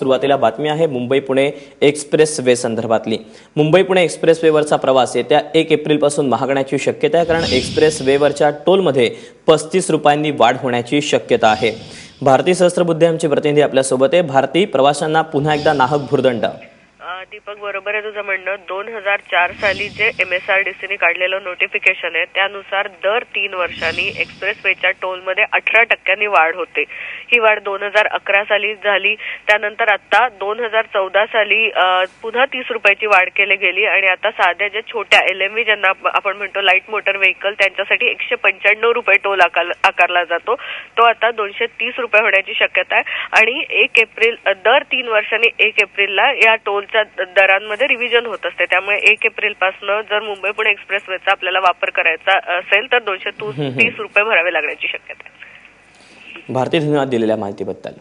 सुरुवातीला बातमी आहे मुंबई पुणे एक्सप्रेस वे संदर्भातली. मुंबई पुणे एक्सप्रेस वेवरचा प्रवास येत्या एक एप्रिलपासून महागण्याची शक्यता आहे कारण एक्सप्रेस वेवरच्या टोलमध्ये पस्तीस रुपयांनी वाढ होण्याची शक्यता आहे. भारतीय सहस्त्रबुद्धे आमचे प्रतिनिधी आपल्यासोबत आहे. भारतीय प्रवाशांना पुन्हा एकदा नाहक भुर्दंड. दीपक बरोबर आहे तुझं म्हणणं. दोन हजार चार साली जे एम एस आर डी सीने काढलेलं नोटिफिकेशन आहे त्यानुसार दर तीन वर्षांनी एक्सप्रेस वेच्या टोलमध्ये अठरा टक्क्यांनी वाढ होते. ही वाढ दोन हजार अकरा साली झाली. त्यानंतर आता दोन हजार चौदा साली पुन्हा तीस रुपयाची वाढ केली गेली आणि आता साध्या ज्या छोट्या एल एम व्ही ज्यांना आपण म्हणतो लाइट मोटर व्हेकल त्यांच्यासाठी एकशे पंच्याण्णव रुपये टोल आकार- आकारला जातो. तो आता दोनशे तीस रुपये होण्याची शक्यता आहे. आणि एक एप्रिल दर तीन वर्षांनी एक एप्रिलला या टोलचा दरांमध्ये रिव्हिजन होत असते. त्यामुळे एक एप्रिलपासून जर मुंबई पुणे एक्सप्रेसवेचा आपल्याला वापर करायचा असेल तर दोनशे तीस रुपये भरावे लागण्याची शक्यता आहे. भारती धन्यवाद दिलेल्या माहितीबद्दल.